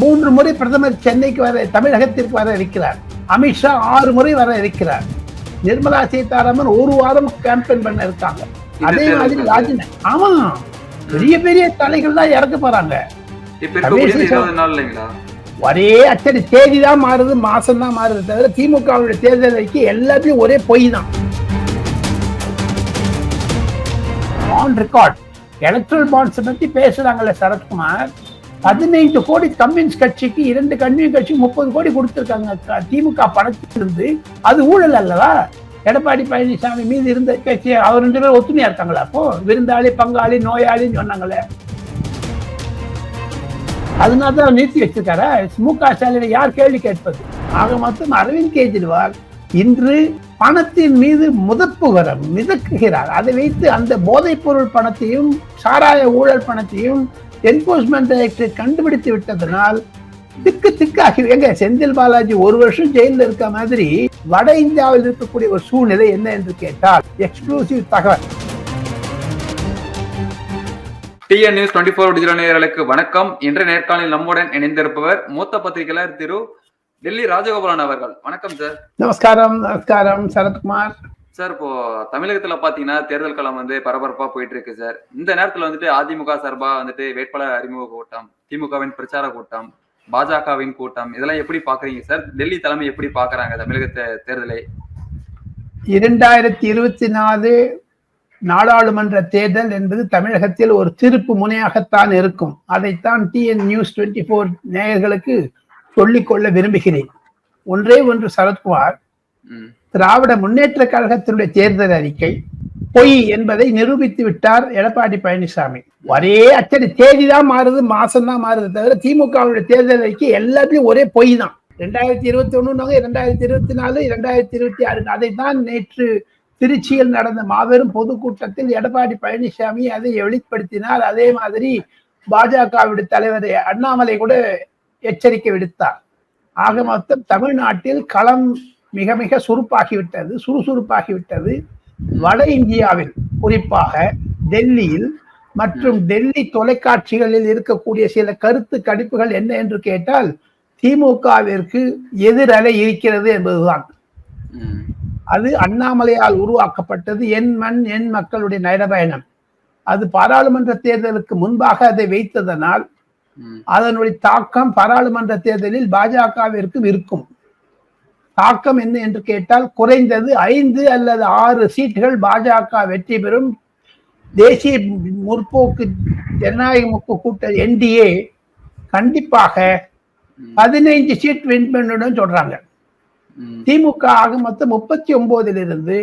மூன்று முறை பிரதமர் சென்னைக்கு வர தமிழகத்திற்கு வர இருக்கிறார். அமித்ஷா ஆறு முறை வர இருக்கிறார். நிர்மலா சீதாராமன் ஒரு வாரம் கேம்பெயின் பண்ண இருக்காங்க. அதே மாதிரி ராஜின ஆமா. பெரிய பெரிய தலைகள் தான் இறக்க போறாங்க. ஒரே அச்சடி தேதி தான் மாறுது மாசம் தான் மாறுது தவிர திமுகவுடைய தேர்தல் அறிக்கை எல்லாத்தையும் ஒரே பொய் தான். ஆன் ரெக்கார்ட் எலக்ட்ரல் பாண்ட்ஸ் பத்தி பேசுறாங்கல்ல சரத்குமார். பதினைந்து கோடி கம்யூனிஸ்ட் கட்சிக்கு இரண்டு கம்யூனிஸ்ட் கட்சி முப்பது கோடி கொடுத்துருக்காங்க. திமுக பணத்திலிருந்து அது ஊழல் அல்லவா? எடப்பாடி பழனிசாமி மீது இருந்த கட்சி அவர் ரெண்டு பேரும் ஒத்துமையா இருக்காங்களா அப்போ? விருந்தாளி பங்காளி நோயாளின்னு சொன்னாங்களே. அதனால தான் நிறுத்தி வச்சிருக்காரா? மு க ஸ்டாலினை யார் கேள்வி கேட்பது? ஆக மொத்தம் அரவிந்த் கெஜ்ரிவால் இன்று பணத்தின் மீது முதப்புகரம் மிதக்குகிறார். அதை வைத்து அந்த போதைப் பொருள் பணத்தையும் சாராய ஊழல் பணத்தையும் என்போர்ஸ்மெண்ட் டைரக்டர் கண்டுபிடித்து விட்டதனால் திக்கு திக்காகி எங்க செந்தில் பாலாஜி ஒரு வருஷம் ஜெயிலில் இருக்க மாதிரி வட இந்தியாவில் இருக்கக்கூடிய ஒரு சூழ்நிலை என்ன என்று கேட்டால் எக்ஸ்க்ளூசிவ் தகவல். TN news twenty four digital நேயர்களுக்கு வணக்கம். இன்று நேர்காணலில் நம்முடன் இணைந்திருப்பவர் மூத்த பத்திரிகையாளர் திரு டெல்லி ராஜகோபாலன் அவர்கள். வணக்கம் சார் நமஸ்காரம் நமஸ்காரம் சரத்குமார். சார் இப்போ தமிழகத்துல பாத்தீங்கன்னா தேர்தல் களம் வந்து பரபரப்பா போயிட்டு இருக்கு சார். இந்த நேரத்துல வந்துட்டு அதிமுக சார்பா வந்துட்டு வேட்பாளர் அறிமுக கூட்டம் திமுகவின் பிரச்சார கூட்டம் பாஜகவின் கூட்டம் இதெல்லாம் எப்படி பாக்குறீங்க சார்? டெல்லி தலைமை எப்படி பாக்குறாங்க தமிழகத்தை தேர்தலை? இரண்டாயிரத்தி இருபத்தி நாலு நாடாளுமன்ற தேர்தல் என்பது தமிழகத்தில் ஒரு திருப்பு முனையாகத்தான் இருக்கும். அதைத்தான் டிஎன் நியூஸ் டுவெண்ட்டி ஃபோர் நேயர்களுக்கு சொல்லிக்கொள்ள விரும்புகிறேன். ஒன்றே ஒன்று சரத்குமார் ம், திராவிட முன்னேற்ற கழகத்தினுடைய தேர்தல் அறிக்கை பொய் என்பதை நிரூபித்து விட்டார் எடப்பாடி பழனிசாமி. ஒரே அச்சடி தேதி தான் மாறுது மாசம் தான் மாறுது தவிர திமுகவுடைய தேர்தல் அறிக்கை எல்லாத்தையும் ஒரே பொய் தான். ரெண்டாயிரத்தி இருபத்தி ஒண்ணுனாங்க இரண்டாயிரத்தி இருபத்தி நாலு இரண்டாயிரத்தி இருபத்தி ஆறு அதை தான் நேற்று திருச்சியில் நடந்த மாபெரும் பொதுக்கூட்டத்தில் எடப்பாடி பழனிசாமி அதை வெளிப்படுத்தினார். அதே மாதிரி பாஜகவுடைய தலைவர் அண்ணாமலை கூட எச்சரிக்கை விடுத்தார். ஆக மொத்தம் தமிழ்நாட்டில் களம் மிக மிக சுருப்பாகிவிட்டது சுறுசுறுப்பாகிவிட்டது. வட இந்தியாவில் குறிப்பாக டெல்லியில் மற்றும் டெல்லி தொலைக்காட்சிகளில் இருக்கக்கூடிய சில கருத்து கணிப்புகள் என்ன என்று கேட்டால் திமுகவிற்கு எதிரலை இருக்கிறது என்பதுதான். அது அண்ணாமலையால் உருவாக்கப்பட்டது என் மண் என் மக்களுடைய நயனபயணம். அது பாராளுமன்ற தேர்தலுக்கு முன்பாக அதை வைத்ததனால் அதனுடைய தாக்கம் பாராளுமன்ற தேர்தலில் பாஜகவிற்கும் இருக்கும். தாக்கம் என்ன என்று கேட்டால் குறைந்தது ஐந்து அல்லது ஆறு சீட்டுகள் பாஜக வெற்றி பெறும். தேசிய முற்போக்கு ஜனநாயக முற்போக்கு கூட்ட என்டிஏ கண்டிப்பாக பதினைஞ்சு சீட் வின் பண்ணுன்னு சொல்றாங்க. திமுக ஆக மொத்தம் முப்பத்தி ஒன்பதுல இருந்து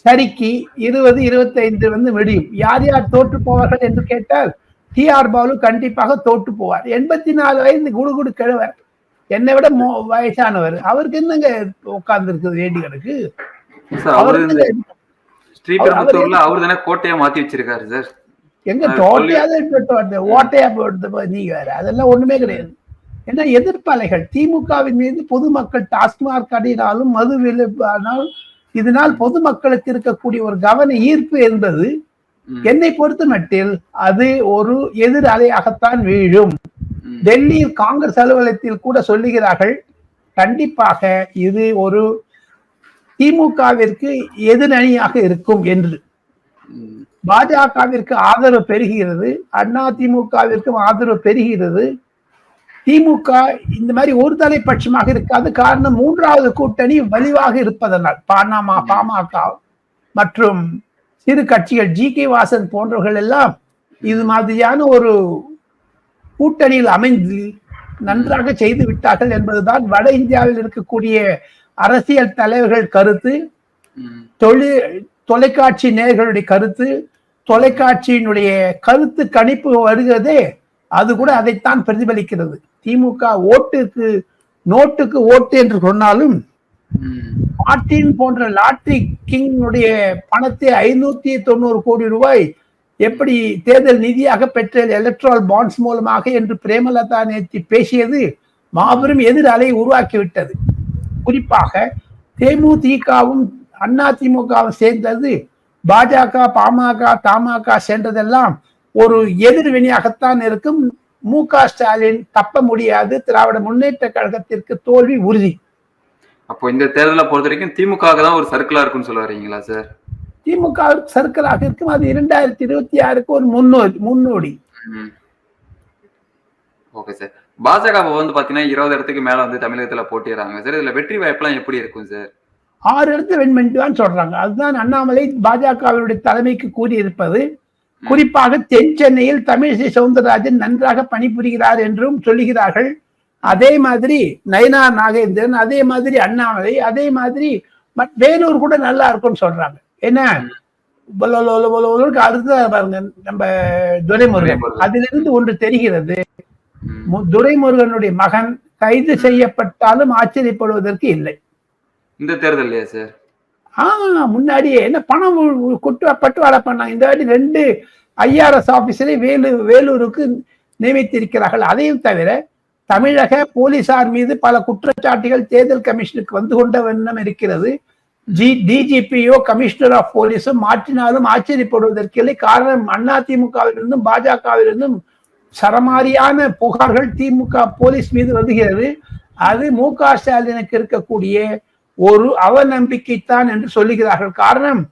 சரிக்கு இருபது இருபத்தைந்து வந்து முடியும் யார் யார் தோற்று போவார்கள் என்று கேட்டால் டி ஆர் பாலு கண்டிப்பாக தோற்று போவார். எண்பத்தி நாலு வயது குடுகுடு கிழவர். என்னை விட வயசானவர். அவருக்கு என்னங்க உட்கார்ந்து இருக்குது வேண்டி கிடக்கு சார் அவர் அவரு இந்த என்னங்க ஸ்ரீபெரும்புத்தூர்ல அவர் தானே கோட்டையா மாத்தி வச்சிருக்காரு சார். எங்க போட்டு ஓட்டையா போட்டு நீங்க வேற. அதெல்லாம் ஒண்ணுமே கிடையாது. ஏன்னா எதிர்ப்பாளைகள் திமுகவின் மீது பொதுமக்கள் டாஸ்மார்க் அடினாலும் மது விழுப்பானாலும் இதனால் பொதுமக்களுக்கு இருக்கக்கூடிய ஒரு கவன ஈர்ப்பு என்பது என்னை பொறுத்த மட்டில் அது ஒரு எதிர் அலையாகத்தான் வீழும். டெல்லியில் காங்கிரஸ் அலுவலகத்தில் கூட சொல்லுகிறார்கள் கண்டிப்பாக இது ஒரு திமுகவிற்கு எதிரணியாக இருக்கும் என்று. பாஜகவிற்கு ஆதரவு பெருகிறது அண்ணா திமுகவிற்கும் ஆதரவு பெருகிறது திமுக இந்த மாதிரி ஒரு தலைப்பட்சமாக இருக்காது. காரணம் மூன்றாவது கூட்டணி வலிவாக இருப்பதனால் பானாமா பாமக மற்றும் சிறு கட்சிகள் ஜி கே வாசன் போன்றவர்கள் எல்லாம் இது மாதிரியான ஒரு கூட்டணியில் அமைந்து நன்றாக செய்து விட்டார்கள் என்பதுதான் வட இந்தியாவில் இருக்கக்கூடிய அரசியல் தலைவர்கள் கருத்து. தொழில் தொலைக்காட்சி நேயர்களுடைய கருத்து தொலைக்காட்சியினுடைய கருத்து கணிப்பு வருகிறதே அது கூட அதைத்தான் பிரதிபலிக்கிறது. திமுக ஓட்டுக்கு நோட்டுக்கு ஓட்டு என்று சொன்னாலும் மார்டின் போன்ற லாட்ரி கிங்குடைய பணத்தை ஐநூத்தி தொண்ணூறு கோடி ரூபாய் எப்படி தேர்தல் நிதியாக பெற்ற எலக்ட்ரால் பாண்ட்ஸ் மூலமாக என்று பிரேமலதா நேற்று பேசியது மாபெரும் எதிர் அலை உருவாக்கிவிட்டது. குறிப்பாக தேமுதிகவும் அதிமுகவும் சேர்ந்தது பாஜக பாமக தமாக சென்றதெல்லாம் ஒரு எதிர்வினையாகத்தான் இருக்கும். மு க ஸ்டாலின் தப்ப முடியாது. திராவிட முன்னேற்ற கழகத்திற்கு தோல்வி உறுதி. அப்போ இந்த தேர்தலை பொறுத்த வரைக்கும் திமுக தான் ஒரு சர்க்கிளா இருக்குன்னு சொல்ல வரீங்களா சார் திமுக சர்க்கிளாக இருக்கும். அது இரண்டாயிரத்தி இருபத்தி ஆறுக்கு ஒரு முன்னோடி முன்னோடி. Okay sir. பாஜக வந்து பாத்தீங்கன்னா இருபது இடத்துக்கு மேல வந்து தமிழகத்துல போட்டிடுறாங்க சார். இதுல வெற்றி வாய்ப்பெல்லாம் எப்படி இருக்கும் சார்? ஆறு இடத்துல வின் பண்ணிட்டு தான் சொல்றாங்க. அதுதான் அண்ணாமலை பாஜகவினுடைய தலைமைக்கு கூறியிருப்பது. குறிப்பாக தென் சென்னையில் தமிழிசை சவுந்தரராஜன் நன்றாக பணிபுரிகிறார் என்றும் சொல்லுகிறார்கள். அதே மாதிரி நயனார் நாகேந்திரன் அதே மாதிரி அண்ணாமலை அதே மாதிரி மத்- வேலூர் கூட நல்லா இருக்கும்னு சொல்றாங்க. என்ன? பொல- பொல- பொல- பொலன்னு அடுத்து பாருங்க நம்ம துரைமுருகன். அதிலிருந்து ஒன்று தெரிகிறது. துரைமுருகனுடைய மகன் கைது செய்யப்பட்டாலும் ஆச்சரியப்படுவதற்கு இல்லை. இந்த தேர்தல்லையா சார்? ஆ முன்னாடியே என்ன பணம் குட்டு பட்டுவாடா பண்ணாங்க இந்த வாட்டி ரெண்டு ஐஆர்எஸ் ஆபீசரை வேலூர் வேலூருக்கு நியமித்திருக்கிறார்கள். அதையும் தவிர தமிழக போலீசார் மீது பல குற்றச்சாட்டுகள் தேர்தல் கமிஷனுக்கு வந்து கொண்ட வண்ணம் இருக்கிறது. ஜி டிஜிபியோ கமிஷனர் ஆஃப் போலீஸும் மாற்றினாலும் ஆச்சரியப்படுவதற்கில்லை. காரணம் அதிமுகவிலிருந்தும் பாஜகவிலிருந்தும் சரமாரியான புகார்கள் திமுக போலீஸ் மீது வருகிறது. அது மு க ஸ்டாலினுக்கு இருக்கக்கூடிய ஒரு அவநம்பிக்கைத்தான் என்று சொல்லுகிறார்கள். காரணம்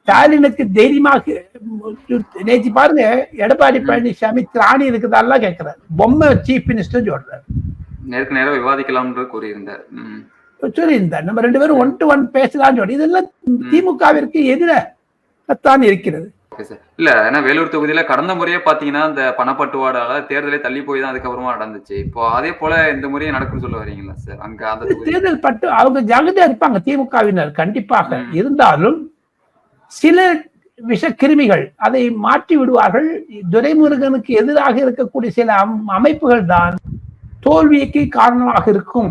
ஸ்டாலினுக்கு தைரியமாக நேற்று பாருங்க எடப்பாடி பழனிசாமி திராணி இருக்குதாலாம் கேட்கிறார். பொம்மை சீஃப் மினிஸ்டர் சொல்றாரு. நேருக்கு நேரம் விவாதிக்கலாம்னு கூறியிருந்தார். சொல்லியிருந்தார். நம்ம ரெண்டு பேரும் ஒன் டு ஒன் பேசலாம்னு சொல்லி இதெல்லாம் திமுகவிற்கு எதிராகத்தான் இருக்கிறது. இல்ல ஏன்னா வேலூர் தொகுதியில கடந்த முறையே பாத்தீங்கன்னா இந்த பணப்பட்டுவாடால தேர்தலே தள்ளி போய் தான் அதுக்கப்புறமா நடந்துச்சு. இப்போ அதே போல இந்த முறையும் நடக்கும்னு சொல்ல வரீங்களா சார் அங்க அந்த தேர்தல் பட்டு அவங்க ஜாகிரதையா இருப்பாங்க திமுகவினர் கண்டிப்பாக. இருந்தாலும் சில விஷ கிருமிகள் அதை மாற்றி விடுவார்கள். துரைமுருகனுக்கு எதிராக இருக்கக்கூடிய சில அம்- அமைப்புகள் தான் தோல்விக்கு காரணமாக இருக்கும்.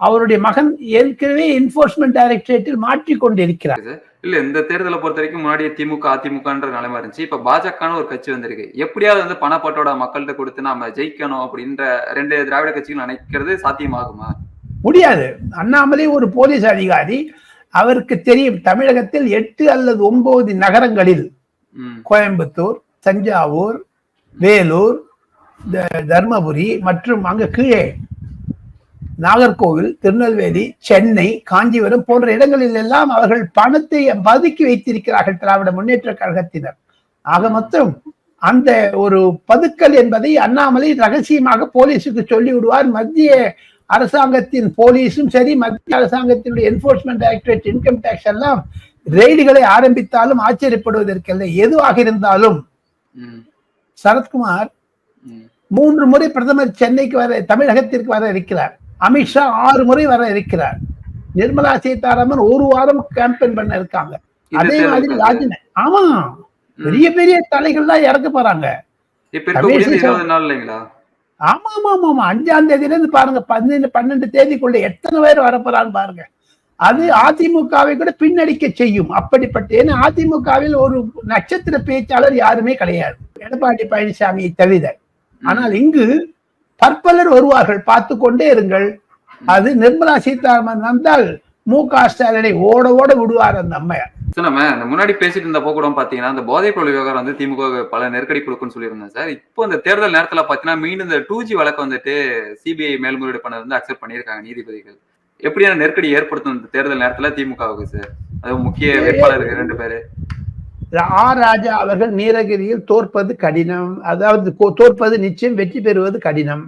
அவருடைய மகன் ஏற்கனவே என்போர்ஸ்மெண்ட் டைரக்டரேட்டில் மாற்றிக் கொண்டிருக்கிறார் இல்ல இந்த தேர்தலை பொறுத்த வரைக்கும் முன்னாடி திமுக அதிமுகன்ற நிலைமை இருந்துச்சு. இப்ப பாஜகன்னு ஒரு கட்சி வந்திருக்கு. எப்படியாவது வந்து பணப்பட்டோட மக்கள்கிட்ட கொடுத்து நாம ஜெயிக்கணும் அப்படின்ற ரெண்டு திராவிட கட்சிகள் நினைக்கிறது சாத்தியமாகுமா? முடியாது. அண்ணாமலை ஒரு போலீஸ் அதிகாரி. அவருக்கு தெரியும் தமிழகத்தில் எட்டு அல்லது ஒன்பது நகரங்களில் கோயம்புத்தூர் தஞ்சாவூர் வேலூர் தர்மபுரி மற்றும் அங்க கீழே நாகர்கோவில் திருநெல்வேலி சென்னை காஞ்சிபுரம் போன்ற இடங்களில் எல்லாம் அவர்கள் பணத்தை பதுக்கி வைத்திருக்கிறார்கள் திராவிட முன்னேற்ற கழகத்தினர். ஆக மொத்தம் அந்த ஒரு பதுக்கல் என்பதை அண்ணாமலை ரகசியமாக போலீஸுக்கு சொல்லி விடுவார் மத்திய அரசாங்கத்தின் போலீஸும் சரி மத்திய அரசாங்கத்தினுடைய என்போர்ஸ்மெண்ட் டைரக்டரேட் இன்கம் டேக்ஸ் எல்லாம் ரெய்டுகளை ஆரம்பித்தாலும் ஆச்சரியப்படுவதற்கில்லை. எதுவாக இருந்தாலும் சரத்குமார் மூன்று முறை பிரதமர் சென்னைக்கு வர தமிழகத்திற்கு வர இருக்கிறார். அமித்ஷா ஆறு முறை வர இருக்கிறார். நிர்மலா சீதாராமன் ஒரு வாரம் கேம்பெயின் பண்ண இருக்காங்க. அதே மாதிரி ராஜின ஆமா. பெரிய பெரிய தலைகள்லாம் இறக்க போறாங்க. ஆமா ஆமா ஆமா ஆமா. அஞ்சாம் தேதியில இருந்து பாருங்க பதினஞ்சு பன்னெண்டு தேதிக்குள்ள எத்தனை பேர் வரப்போறான்னு பாருங்க. அது அதிமுகவை கூட பின்னடிக்க செய்யும். அப்படிப்பட்ட ஏன்னா அதிமுகவில் ஒரு நட்சத்திர பேச்சாளர் யாருமே கிடையாது. எடப்பாடி பழனிசாமியை தவிர. ஆனால் இங்கு பற்பலர் வருவார்கள். பார்த்து கொண்டே இருங்கள். அது நிர்மலா சீதாராமன் வந்தால் மு க ஸ்டாலினை ஓட ஓட விடுவார் அந்த அம்மையார். நம்ம முன்னாடி பேசிட்டு இருந்தப்போ கூட பாத்தீங்கன்னா அந்த போதைப் பொருள் விவகாரம் வந்து திமுக பல நெருக்கடி கொடுக்கும்னு சொல்லியிருந்தேன் சார். இப்போ இந்த தேர்தல் நேரத்துல பாத்தீங்கன்னா மீண்டும் இந்த டூ ஜி வழக்கு வந்துட்டு சிபிஐ மேல்முறையீடு பண்ணது வந்து அக்செப்ட் பண்ணியிருக்காங்க நீதிபதிகள். எப்படியான நெருக்கடி ஏற்படுத்தும் இந்த தேர்தல் நேரத்துல திமுகவுக்கு சார்? அது முக்கிய வேட்பாளர்கள் ரெண்டு பேரு. ஆர் ராஜா அவர்கள் நீலகிரியில் தோற்பது கடினம். அதாவது தோற்பது நிச்சயம் வெற்றி பெறுவது கடினம்.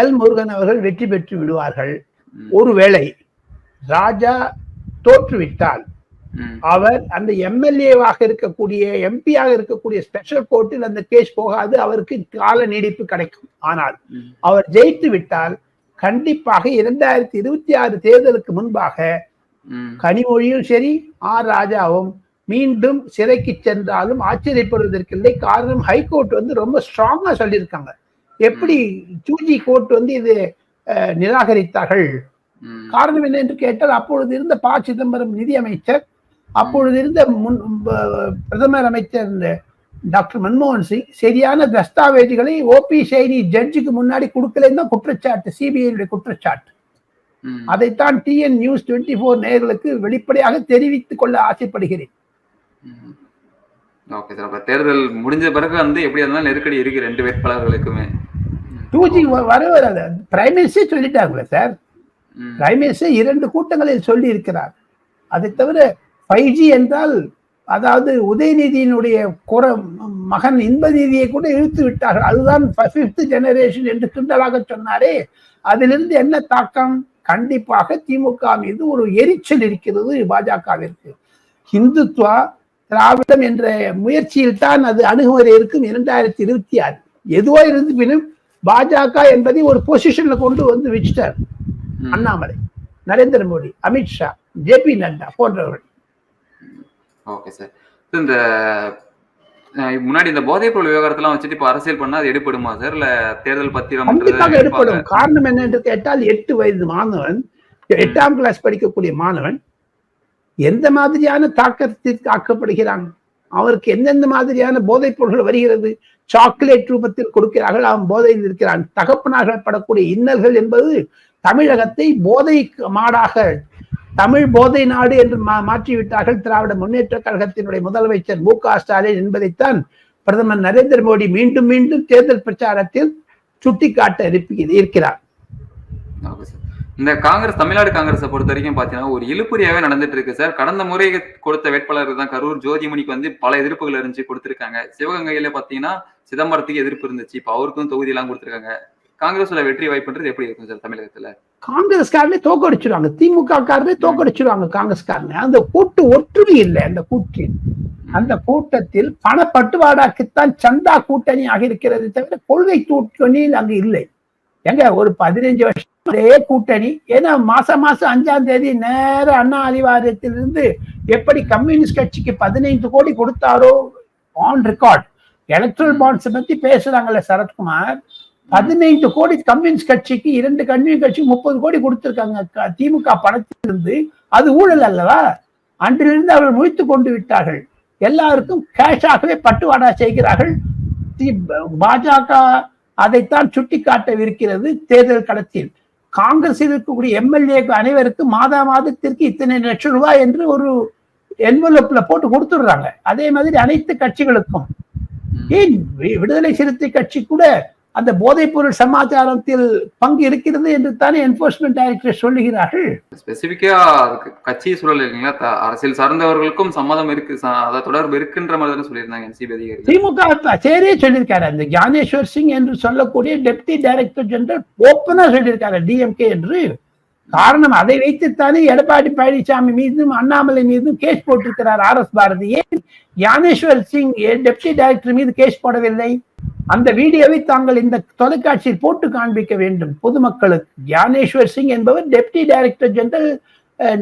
எல் முருகன் அவர்கள் வெற்றி பெற்று விடுவார்கள். ஒருவேளை ராஜா தோற்றுவிட்டால் அவர் அந்த எம்எல்ஏவாக இருக்கக்கூடிய எம்பியாக இருக்கக்கூடிய ஸ்பெஷல் கோர்ட்டில் அந்த கேஸ் போகாது. அவருக்கு கால நீடிப்பு கிடைக்கும். ஆனால் அவர் ஜெயித்து விட்டால் கண்டிப்பாக இரண்டாயிரத்தி இருபத்தி ஆறு தேர்தலுக்கு முன்பாக கனிமொழியும் சரி ஆர் ராஜாவும் மீண்டும் சிறைக்கு சென்றாலும் ஆச்சரியப்படுவதற்கில்லை. காரணம் ஹைகோர்ட் வந்து ரொம்ப ஸ்ட்ராங்கா சொல்லியிருக்காங்க. எப்படி ஜூஜி கோர்ட் வந்து இது நிராகரித்தார்கள்? காரணம் என்ன என்று கேட்டால் அப்பொழுது இருந்த ப சிதம்பரம் நிதி அமைச்சர் அப்பொழுது இருந்த முன் பிரதமர் அமைச்சர் டாக்டர் மன்மோகன் சிங் சரியான தஸ்தாவேஜுகளை ஓபி சைனி ஜட்ஜுக்கு முன்னாடி கொடுக்கலன்னு தான் குற்றச்சாட்டு சிபிஐ குற்றச்சாட்டு. அதைத்தான் டிஎன் நியூஸ் டுவெண்ட்டி ஃபோர் நேயர்களுக்கு வெளிப்படையாக தெரிவித்துக் கொள்ள ஆசைப்படுகிறேன். ஓகே சார் அப்ப தேர்தல் முடிஞ்ச பிறகு வந்து எப்படி இருந்தாலும் நெருக்கடி இருக்கு ரெண்டு வேட்பாளர்களுக்குமே. டூ ஜி வர வராது. பிரைம் மினிஸ்டர் சொல்லிட்டாங்களே சார் ம். பிரைம் மினிஸ்டர் இரண்டு கூட்டங்களில் சொல்லி இருக்கிறார் அதை தவிர ஃபைவ் ஜி என்றால் அதாவது உதயநிதியினுடைய குற மகன் இன்பநிதியை கூட இழுத்து விட்டார்கள். அதுதான் ஃபிஃப்த் ஜெனரேஷன் என்று கிண்டலாக சொன்னாரே. அதிலிருந்து என்ன தாக்கம்? கண்டிப்பாக திமுக மீது ஒரு எரிச்சல் இருக்கிறது பாஜகவிற்கு. இந்துத்வா திராவிடம் என்ற முயற்சியில் தான் அது அணுகுமுறை இருக்கும் இரண்டாயிரத்தி இருபத்தி ஆறு. எதுவோ இருந்துப்பினும் பாஜக என்பதை ஒரு பொசிஷன்ல கொண்டு வந்து வச்சுட்டார். அண்ணாமலை நரேந்திர மோடி அமித்ஷா ஜே பி நட்டா போன்றவர்கள். Okay sir. இந்த முன்னாடி இந்த போதைப் பொருள் விவகாரத்தெல்லாம் வச்சுட்டு இப்ப அரசியல் பண்ணா அது எடுப்படுமா சார்? இல்ல தேர்தல் பத்திரம் கண்டிப்பாக எடுப்படும் காரணம் என்ன என்று கேட்டால் எட்டு வயது மாணவன் எட்டாம் கிளாஸ் படிக்கக்கூடிய மாணவன் எந்த மாதிரியான தாக்கத்திற்கு ஆக்கப்படுகிறான்? அவருக்கு எந்தெந்த மாதிரியான போதைப் பொருள்கள் வருகிறது? சாக்லேட் ரூபத்தில் கொடுக்கிறார்கள் அவன் போதையில் இருக்கிறான் தகப்பனாக படக்கூடிய இன்னல்கள் என்பது தமிழகத்தை போதை மாடாக தமிழ் போதை நாடு என்று மா- மாற்றிவிட்டார்கள். திராவிட முன்னேற்ற கழகத்தினுடைய முதலமைச்சர் மு க ஸ்டாலின் என்பதைத்தான் பிரதமர் நரேந்திர மோடி மீண்டும் மீண்டும் தேர்தல் பிரச்சாரத்தில் சுட்டிக்காட்ட இருக்கிறார். இந்த காங்கிரஸ் தமிழ்நாடு காங்கிரஸை பொறுத்த வரைக்கும் பாத்தீங்கன்னா ஒரு இழுப்புறியாவே நடந்துட்டு இருக்கு சார். கடந்த முறை கொடுத்த வேட்பாளர் தான் கரூர் ஜோதிமணிக்கு வந்து பல எதிர்ப்புகள் இருந்துச்சு கொடுத்திருக்காங்க. சிவகங்கையில பாத்தீங்கன்னா சிதம்பரத்துக்கு எதிர்ப்பு இருந்துச்சு. இப்ப அவருக்கும் தொகுதி எல்லாம் கொடுத்திருக்காங்க. காங்கிரஸ்ல வெற்றி வாய்ப்புன்றது எப்படி இருக்கும் சார் தமிழகத்துல? காங்கிரஸ்காரனே தோக்கடிச்சிருவாங்க. திமுக காரனே தோக்கடிச்சிருவாங்க காங்கிரஸ்காரனே. அந்த கூட்டு ஒற்றுமை இல்லை அந்த கூட்டில். அந்த கூட்டத்தில் பணப்பட்டுவாடாக்குத்தான் சந்தா கூட்டணி ஆக இருக்கிறது தவிர கொள்கை கூட்டணியில் அங்கு இல்லை. எங்க ஒரு பதினஞ்சு வருஷம் ஒரே கூட்டணி. ஏன்னா மாசம் மாசம் அஞ்சாம் தேதி நேர அண்ணா அறிவாலயத்திலிருந்து எப்படி கம்யூனிஸ்ட் கட்சிக்கு பதினைந்து கோடி கொடுத்தாரோ ஆன் ரெக்கார்ட் எலக்ட்ரல் பாண்ட்ஸ் பத்தி பேசுறாங்கல்ல சரத்குமார். பதினைந்து கோடி கம்யூனிஸ்ட் கட்சிக்கு இரண்டு கம்யூனிஸ்ட் கட்சி முப்பது கோடி கொடுத்திருக்காங்க. க- திமுக பணத்திலிருந்து. அது ஊழல் அல்லவா? அன்றிலிருந்து அவர்கள் முடித்து கொண்டு விட்டார்கள். எல்லாருக்கும் கேஷாகவே பட்டுவாடா செய்கிறார்கள். பாஜக அதைத்தான் சுட்டிக்காட்டவிருக்கிறது தேர்தல் களத்தில். காங்கிரஸில் இருக்கக்கூடிய எம்எல்ஏ அனைவருக்கும் மாதா மாதத்திற்கு இத்தனை லட்சம் ரூபாய் என்று ஒரு என்வலப்ல போட்டு கொடுத்துடுறாங்க. அதே மாதிரி அனைத்து கட்சிகளுக்கும். ஏன் விடுதலை சிறுத்தை கட்சி கூட அந்த போதைப் பொருள் சமாச்சாரத்தில் பங்கு இருக்கிறது என்று தானே என்போர்ஸ்மெண்ட் டைரக்டர் சொல்லுகிறார்கள். ஸ்பெசிபிக்கா அதுக்கு கட்சி சூழல் இல்லைங்களா அரசியல் சார்ந்தவர்களுக்கும் சம்மதம் இருக்கு அதாவது தொடர்பு இருக்குன்ற மாதிரி தானே சொல்லியிருந்தாங்க என்சிபி திமுக சரியே சொல்லியிருக்காரு. அந்த ஞானேஸ்வர் சிங் என்று சொல்லக்கூடிய டெப்டி டைரக்டர் ஜெனரல் ஓப்பனா சொல்லியிருக்காரு டிஎம்கே என்று. காரணம் அதை வைத்துத்தானே எடப்பாடி பழனிசாமி மீதும் அண்ணாமலை மீதும் கேஸ் போட்டிருக்கிறார் ஆர் எஸ் பாரதி ஏன் ஞானேஸ்வர் சிங் டெப்டி டைரக்டர் மீது கேஸ் போடவில்லை. அந்த வீடியோவை தாங்கள் இந்த தொலைக்காட்சியில் போட்டு காண்பிக்க வேண்டும். பொதுமக்களுக்கு ஞானேஸ்வர் சிங் என்பவர் deputy director general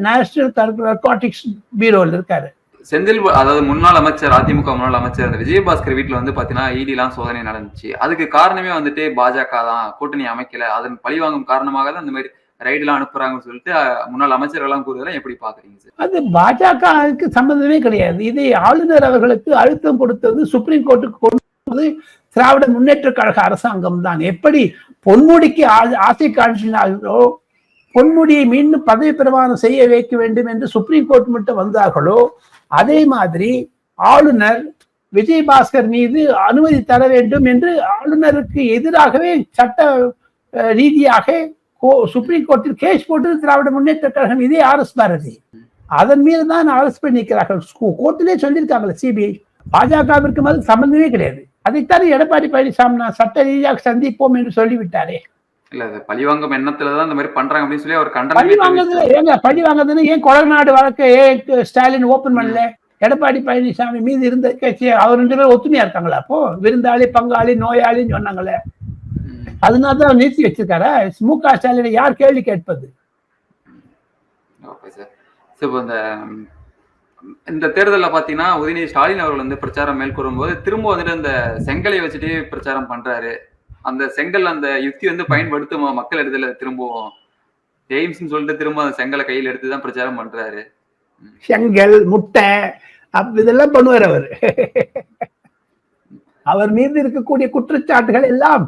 national narcotics பீரோவில் இருக்காரு. செந்தில் அதாவது முன்னாள் அமைச்சர் அதிமுக முன்னாள் அமைச்சர் அந்த விஜயபாஸ்கர் வீட்டுல வந்து பாத்தீங்கன்னா இடி எல்லாம் சோதனை நடந்துச்சு. அதுக்கு காரணமே வந்துட்டு பாஜக தான். கூட்டணி அமைக்கல. அதன் பழிவாங்கும் காரணமாக தான் இந்த மாதிரி ரைடு எல்லாம் அனுப்புறாங்கன்னு சொல்லிட்டு முன்னாள் அமைச்சர்கள் எல்லாம் கூறுதெல்லாம் எப்படி பாக்குறீங்க சார்? அது பாஜகவுக்கு சம்பந்தமே கிடையாது. இதை ஆளுநர் அவர்களுக்கு அழுத்தம் கொடுத்தது சுப்ரீம் கோர்ட்டுக்கு கொண்டு திராவிட முன்னேற்ற கழக அரசாங்கம் தான். எப்படி பொன்முடிக்கு ஆ- ஆசை காட்டினார்களோ பொன்முடியை மீண்டும் பதவி பிரமாணம் செய்ய வைக்க வேண்டும் என்று சுப்ரீம் கோர்ட் மட்டும் வந்தார்களோ அதே மாதிரி ஆளுநர் விஜயபாஸ்கர் மீது அனுமதி தர வேண்டும் என்று ஆளுநருக்கு எதிராகவே சட்ட ரீதியாக கோ- சுப்ரீம் கோர்ட்டில் கேஸ் போட்டு திராவிட முன்னேற்ற கழகம் இதே ஆர் எஸ் பாரதி. அதன் மீது தான் அரெஸ்ட் பண்ணிக்கிறார்கள் கோர்ட்டிலே சொல்லியிருக்காங்களே சிபிஐ பாஜகவிற்கு மேல் சம்பந்தமே கிடையாது. அதைத்தான் எடப்பாடி பழனிசாமி நான் சட்ட ரீதியாக சந்திப்போம் என்று சொல்லிவிட்டாரே. இல்ல பழிவாங்கும் எண்ணத்துலதான் இந்த மாதிரி பண்றாங்க அப்படின்னு சொல்லி அவர் பழி வாங்குறதுல. ஏங்க பழி வாங்குறதுன்னு ஏன் கொடநாடு வழக்கை ஏன் ஸ்டாலின் ஓபன் பண்ணல? எடப்பாடி பழனிசாமி மீது இருந்த கட்சி அவர் ரெண்டு பேரும் ஒத்துமையா இருக்காங்களா அப்போ? விருந்தாளி பங்காளி நோயாளின்னு சொன்னாங்களே. அதனால தான் நிறுத்தி வச்சிருக்காரா? மு க ஸ்டாலினை யார் கேள்வி கேட்பது? Okay sir. சார் இப்போ இந்த இந்த தேர்தலில் பார்த்தீங்கன்னா உதயநிதி ஸ்டாலின் அவர்கள் வந்து பிரச்சாரம் மேற்கொள்ளும் போது திரும்ப வந்துட்டு அந்த செங்கலை வச்சுட்டு பிரச்சாரம் பண்றாரு. அந்த செங்கல் அந்த யுக்தி வந்து பயன்படுத்தும் மக்கள் இடத்துல திரும்பவும். எய்ம்ஸ்னு சொல்லிட்டு திரும்ப அந்த செங்கலை கையில் எடுத்து தான் பிரச்சாரம் பண்றாரு. செங்கல் முட்டை அப் இதெல்லாம் பண்ணுவார் அவர். அவர் மீது இருக்கக்கூடிய குற்றச்சாட்டுகள் எல்லாம்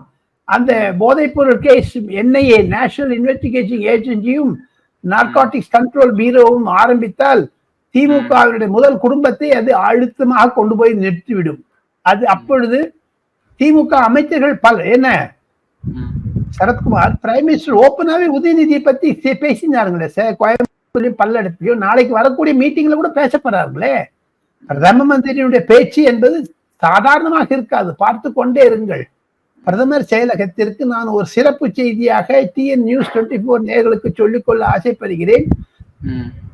அந்த போதைப்பொருள் கேஸ் என்ஐஏ நேஷனல் இன்வெஸ்டிகேஷன் ஏஜென்சியும் நார்காட்டிக்ஸ் கண்ட்ரோல் பீரோவும் ஆரம்பித்தால் திமுகவினுடைய முதல் குடும்பத்தை அது அழுத்தமாக கொண்டு போய் நிறுத்திவிடும். அது அப்பொழுது திமுக அமைச்சர்கள் பல என்ன? சரத்குமார் பிரைம் மினிஸ்டர் ஓப்பனாவே உதயநிதியை பத்தி பேசினாருங்களே சார் கோயம்புத்தூர்லயும் பல்லடத்துலயும் நாளைக்கு வரக்கூடிய மீட்டிங்ல கூட பேச போறாருங்களே பிரதம மந்திரியினுடைய பேச்சு என்பது சாதாரணமாக இருக்காது. பார்த்து கொண்டே இருங்கள். பிரதமர் செயலகத்திற்கு நான் ஒரு சிறப்பு செய்தியாக டிஎன் நியூஸ் டுவெண்ட்டி போர் நேர்களுக்கு சொல்லிக்கொள்ள ஆசைப்படுகிறேன்.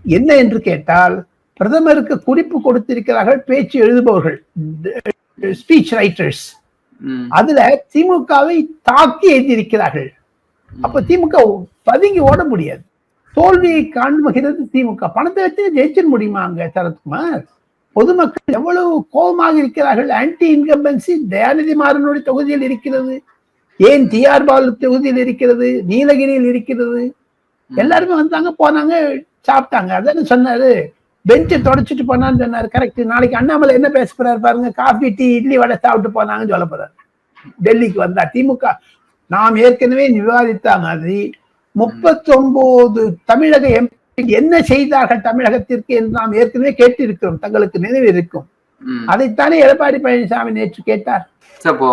என்ன என்று கேட்டால் பிரதமருக்கு குறிப்பு கொடுத்திருக்கிறார்கள் பேச்சு எழுதுபவர்கள் ஸ்பீச் ரைட்டர்ஸ் அதுல திமுகவை தாக்கி எழுதியிருக்கிறார்கள் அப்ப திமுக பதுங்கி ஓட முடியாது. தோல்வியை காண்புகிறது திமுக. பணத்தை வச்சு ஜெயிச்சிட முடியுமா அங்க சரத்குமார்? பொதுமக்கள் எவ்வளவு கோபமாக இருக்கிறார்கள். ஆன்டி இன்கம்பன்சி தயாநிதி மாறனுடைய தொகுதியில் இருக்கிறது. ஏன் டிஆர் பாலு தொகுதியில் இருக்கிறது? நீலகிரியில் இருக்கிறது. எல்லாருமே வந்தாங்க போனாங்க சாப்பிட்டாங்க. அதானே சொன்னாரு. பெஞ்சை தொடச்சிட்டு போனான்னு சொன்னாரு. கரெக்ட் நாளைக்கு அண்ணாமலை என்ன பேச போறாரு பாருங்க. காஃபி டீ இட்லி வடை சாப்பிட்டு போனாங்கன்னு சொல்ல போறாரு. டெல்லிக்கு வந்தா திமுக. நாம் ஏற்கனவே விவாதித்த மாதிரி முப்பத்தொன்பது தமிழக எம்பி என்ன செய்தார்கள் தமிழகத்திற்கு என்று நாம் ஏற்கனவே கேட்டிருக்கிறோம். தங்களுக்கு நினைவு இருக்கும். அதைத்தானே எடப்பாடி பழனிசாமி நேற்று கேட்டார். இப்போ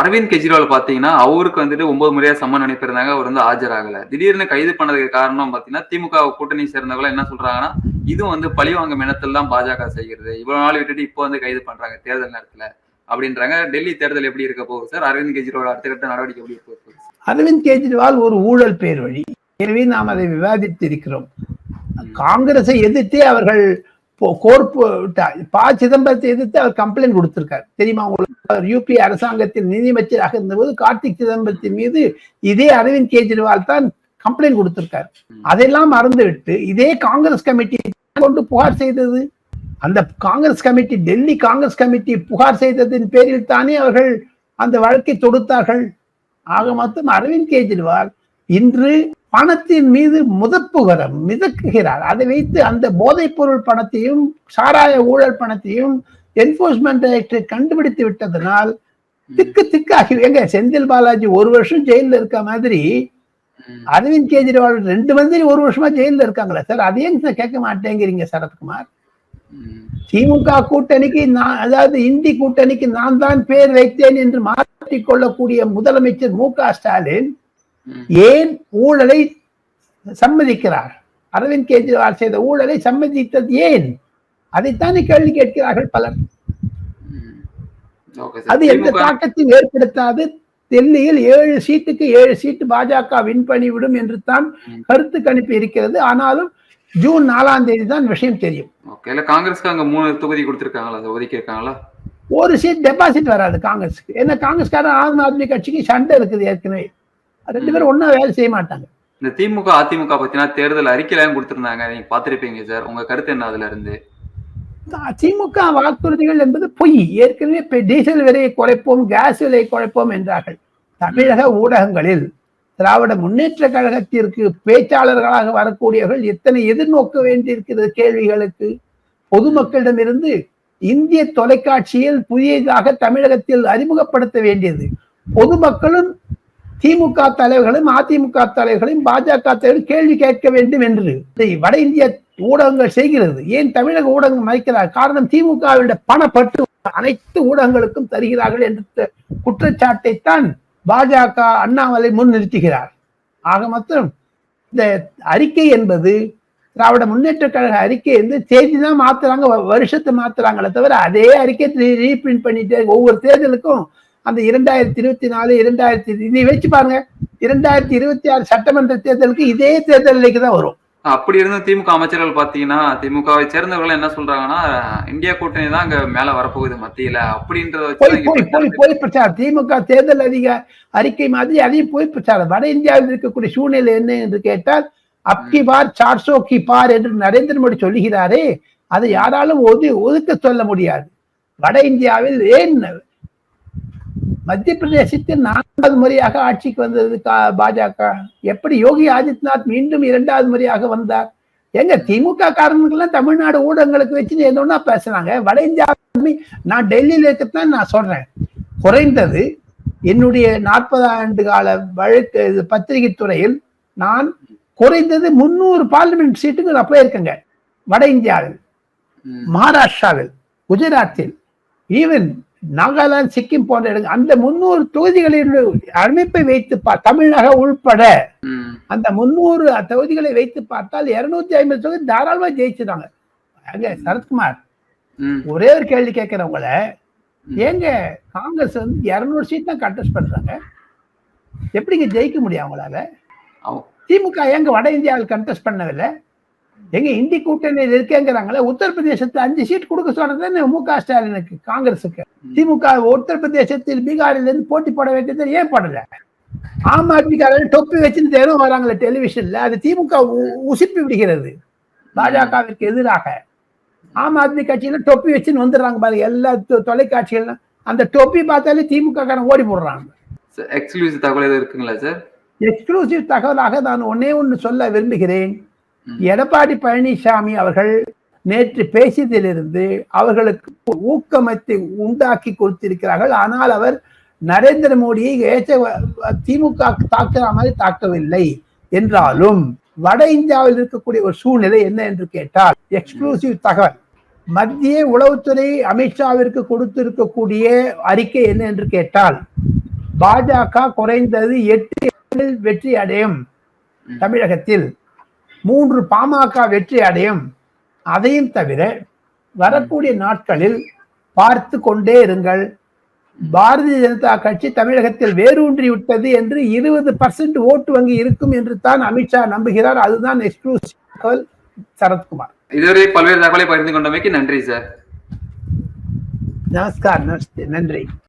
அரவிந்த் கெஜ்ரிவால் பாத்தீங்கன்னா அவருக்கு வந்துட்டு ஒன்பது முறையா சம்மன் அனுப்பியிருந்தாங்க. அவர் வந்து ஆஜராகல. திடீர்னு கைது பண்ணதுக்கு காரணம் பாத்தீங்கன்னா திமுக கூட்டணி சேர்ந்தவங்க என்ன சொல்றாங்கன்னா இதுவும் வந்து பழிவாங்கும் இனத்தில் தான் பாஜக செய்கிறது. இவ்வளவு நாள் விட்டுட்டு இப்போ வந்து கைது பண்றாங்க தேர்தல் நேரத்துல. அப்படின்றாங்க. டெல்லி தேர்தல் எப்படி இருக்க போகுது சார்? அரவிந்த் கெஜ்ரிவால் அடுத்த கட்ட நடவடிக்கை எப்படி இருக்க போகுது? அரவிந்த் கெஜ்ரிவால் ஒரு ஊழல் பேர் வழி எனவே நாம் அதை விவாதித்திருக்கிறோம். காங்கிரஸை எதிர்த்தே அவர்கள் கோர்ப்பு ப சிதம்பரத்தை எதிர்த்து அவர் கம்ப்ளைண்ட் கொடுத்திருக்கார். தெரியுமா உங்களுக்கு? யூபி அரசாங்கத்தில் நிதியமைச்சராக இருந்தபோது கார்த்திக் சிதம்பரத்தின் மீது இதே அரவிந்த் கெஜ்ரிவால் தான் கம்ப்ளைண்ட் கொடுத்திருக்கார். அதெல்லாம் மறந்துவிட்டு இதே காங்கிரஸ் கமிட்டி கொண்டு புகார் செய்தது. அந்த காங்கிரஸ் கமிட்டி டெல்லி காங்கிரஸ் கமிட்டி புகார் செய்ததின் பேரில் தானே அவர்கள் அந்த வழக்கை தொடுத்தார்கள். ஆக மொத்தம் அரவிந்த் கெஜ்ரிவால் இன்று பணத்தின் மீது முதப்புகரம் மிதக்குகிறார். அதை வைத்து அந்த போதைப் பொருள் பணத்தையும் சாராய ஊழல் பணத்தையும் என்போர்ஸ்மெண்ட் டைரக்டர் கண்டுபிடித்து விட்டதனால் திக்கு திக்காகி எங்க செந்தில் பாலாஜி ஒரு வருஷம் ஜெயில இருக்க மாதிரி அரவிந்த் கெஜ்ரிவால் ரெண்டு மந்திரி ஒரு வருஷமா ஜெயில இருக்காங்களா சார் அதையும் கேட்க மாட்டேங்கிறீங்க சரத்குமார்? திமுக கூட்டணிக்கு நான் அதாவது இந்தி கூட்டணிக்கு நான் தான் பேர் வைத்தேன் என்று மாற்றிக் கொள்ளக்கூடிய முதலமைச்சர் மு க ஸ்டாலின். ஏன் ஊழலை சம்மதிக்கிறார்? அரவிந்த் கெஜ்ரிவால் செய்த ஊழலை சம்மதித்தது ஏன்? அதைத்தானே கேள்வி கேட்கிறார்கள் பலர். அது எந்த தாக்கத்தையும் ஏற்படுத்தாது. டெல்லியில் ஏழு சீட்டுக்கு ஏழு சீட்டு பாஜக வின் பண்ணிவிடும் என்று தான். கருத்து கணிப்பு இருக்கிறது. ஆனாலும் ஜூன் நாலாம் தேதி தான் விஷயம் தெரியும். காங்கிரஸ்க்கு அங்க மூணு தொகுதி கொடுத்திருக்காங்களா? அதை ஒதுக்கி இருக்காங்களா? ஒரு சீட் டெபாசிட் வராது காங்கிரஸுக்கு. ஏன்னா காங்கிரஸ்காரன் ஆம் ஆத்மி கட்சிக்கு சண்டை இருக்குது ஏற்கனவே. ரெண்டு பேரும் ஒண்ணா வேலை செய்ய மாட்டாங்க. இந்த திமுக அதிமுக பத்தினா தேர்தல் அறிக்கையில கொடுத்திருந்தாங்க. நீங்க பாத்திருப்பீங்க சார். உங்க கருத்து என்ன அதுல இருந்து? திமுக வாக்குறுதிகள் என்பது பொய். ஏற்கனவே இப்ப டீசல் விலையை குறைப்போம் கேஸ் விலையை குறைப்போம் என்றார்கள். தமிழக ஊடகங்களில் திராவிட முன்னேற்ற கழகத்திற்கு பேச்சாளர்களாக வரக்கூடியவர்கள் எத்தனை எதிர்நோக்க வேண்டியிருக்கிறது கேள்விகளுக்கு? பொதுமக்களிடமிருந்து இந்திய தொலைக்காட்சியில் புதியதாக தமிழகத்தில் அறிமுகப்படுத்த வேண்டியது. பொதுமக்களும் திமுக தலைவர்களும் அதிமுக தலைவர்களையும் பாஜக தலைவர்கள் கேள்வி கேட்க வேண்டும் என்று இதை வட இந்திய ஊடகங்கள் செய்கிறது. ஏன் தமிழக ஊடகங்கள் மறைக்கிறார் காரணம் திமுகவினுடைய பணப்பற்று அனைத்து ஊடகங்களுக்கும் தருகிறார்கள் என்ற குற்றச்சாட்டை தான் பாஜக அண்ணாமலை முன்னிறுத்துகிறார். ஆக மொத்தம் இந்த அறிக்கை என்பது திராவிட முன்னேற்ற கழக அறிக்கை வந்து தேதி தான் மாத்துறாங்க வ- வருஷத்தை மாத்துறாங்களே தவிர அதே அறிக்கை ரீபிரிண்ட் பண்ணிட்டு ஒவ்வொரு தேர்தலுக்கும் அந்த இரண்டாயிரத்தி இருபத்தி நாலு இரண்டாயிரத்தி இதை வச்சு பாருங்க. இரண்டாயிரத்தி இருபத்தி ஆறு சட்டமன்ற தேர்தலுக்கு இதே தேர்தலுக்கு தான் வரும். அப்படி இருந்த திமுக அமைச்சர்கள் பாத்தீங்கன்னா திமுகவை சேர்ந்தவர்கள் என்ன சொல்றாங்கன்னா இந்தியா கூட்டணி தான் அங்க மேல வரப்போகுது மத்தியில அப்படின்றத போய் பிரச்சாரம். திமுக தேர்தல் அதிக அறிக்கை மாதிரி அதையும் போய் பிரச்சாரம். வட இந்தியாவில் இருக்கக்கூடிய சூழ்நிலை என்ன என்று கேட்டால் அப்கி பார் சார்சோ கி பார் என்று நரேந்திர மோடி சொல்லுகிறாரே. அதை யாராலும் ஒது ஒதுக்க சொல்ல முடியாது. வட இந்தியாவில் ஏன் மத்திய பிரதேசத்தில் நான்காவது முறையாக ஆட்சிக்கு வந்தது பாஜக. எப்படி யோகி ஆதித்யநாத் மீண்டும் இரண்டாவது முறையாக வந்தார்? எங்க திமுக காரணங்கள்லாம் தமிழ்நாடு ஊடகங்களுக்கு வச்சு என்னன்னா பேசுறாங்க? வட இந்தியா நான் டெல்லியில இருக்கத்தான் நான் சொல்றேன். குறைந்தது என்னுடைய நாற்பது ஆண்டு கால வழக்கு பத்திரிகை துறையில் நான் குறைந்தது முந்நூறு பார்லிமெண்ட் சீட்டுக்கு நான் போயிருக்கேங்க. வட இந்தியாவில். மகாராஷ்டிராவில் குஜராத்தில் ஈவன் நாகாலாந்து சிக்கிம் போன்ற இடங்கள் அந்த முன்னூறு தொகுதிகளில் அமைப்பை வைத்து தமிழக உள்பட. அந்த முன்னூறு தொகுதிகளை வைத்து பார்த்தால் இருநூத்தி ஐம்பது தொகுதி தாராளமா ஜெயிச்சிருக்காங்க அங்க சரத்குமார். ஒரே ஒரு கேள்வி கேட்கிறவங்கள ஏங்க காங்கிரஸ் வந்து இருநூறு சீட் தான் கண்டெஸ்ட் பண்றாங்க? எப்படிங்க ஜெயிக்க முடியும் அவங்களால? அவ- திமுக எங்க வட இந்தியாவில் கண்டெஸ்ட் பண்ணவில்லை? எங்க இந்தி கூட்டணியில் இருக்கேங்கிறாங்களே உத்தரப்பிரதேசத்துல அஞ்சு சீட் கொடுக்க சொன்னது மு க ஸ்டாலினுக்கு காங்கிரஸுக்கு திமுக உத்தரப்பிரதேசத்தில் பீகாரில் இருந்து போட்டி போட வேண்டியது ஏன் போடல? ஆம் ஆத்மிக்காரர்கள் தொப்பி வச்சுன்னு தேரும் வராங்களே டெலிவிஷன்ல அது திமுக உசுப்பி விடுகிறது. பாஜகவிற்கு எதிராக. ஆம் ஆத்மி கட்சியில தொப்பி வச்சுன்னு வந்துடுறாங்க பாருங்க எல்லா தொ- தொலைக்காட்சிகள்ல அந்த தொப்பி பார்த்தாலே திமுக காரன் ஓடி போடுறாங்க எக்ஸ்க்ளூசிவ் தகவல் எதுவும் இருக்குங்களா சார் எக்ஸ்க்ளூசிவ் தகவலாக நான் ஒன்னே ஒன்று சொல்ல விரும்புகிறேன். எடப்பாடி பழனிசாமி அவர்கள் நேற்று பேசியதிலிருந்து அவர்களுக்கு ஊக்கமத்தை உண்டாக்கி கொடுத்திருக்கிறார்கள். ஆனால் அவர் நரேந்திர மோடியை ஏற்ற திமுக தாக்குற மாதிரி தாக்கவில்லை என்றாலும் வட இந்தியாவில் இருக்கக்கூடிய ஒரு சூழ்நிலை என்ன என்று கேட்டால் எக்ஸ்க்ளூசிவ் தகவல். மத்திய உளவுத்துறை அமித்ஷாவிற்கு கொடுத்திருக்கக்கூடிய அறிக்கை என்ன என்று கேட்டால் பாஜக குறைந்தது எட்டு வெற்றி அடையும். தமிழகத்தில். மூன்று பாமக வெற்றி அடையும். அதையும் தவிர வரக்கூடிய நாட்களில் பார்த்து கொண்டே இருங்கள். பாரதிய ஜனதா கட்சி தமிழகத்தில் வேரூன்றி விட்டது என்று இருபது பர்சன்ட் ஓட்டு வங்கி இருக்கும் என்று தான் அமித்ஷா நம்புகிறார். அதுதான் எக்ஸ்க்ளூசிவ் சரத்குமார். இதுவரை பல்வேறு தகவலை பகிர்ந்து கொண்டமைக்கு நன்றி சார் நமஸ்கார். நமஸ்தே. நன்றி.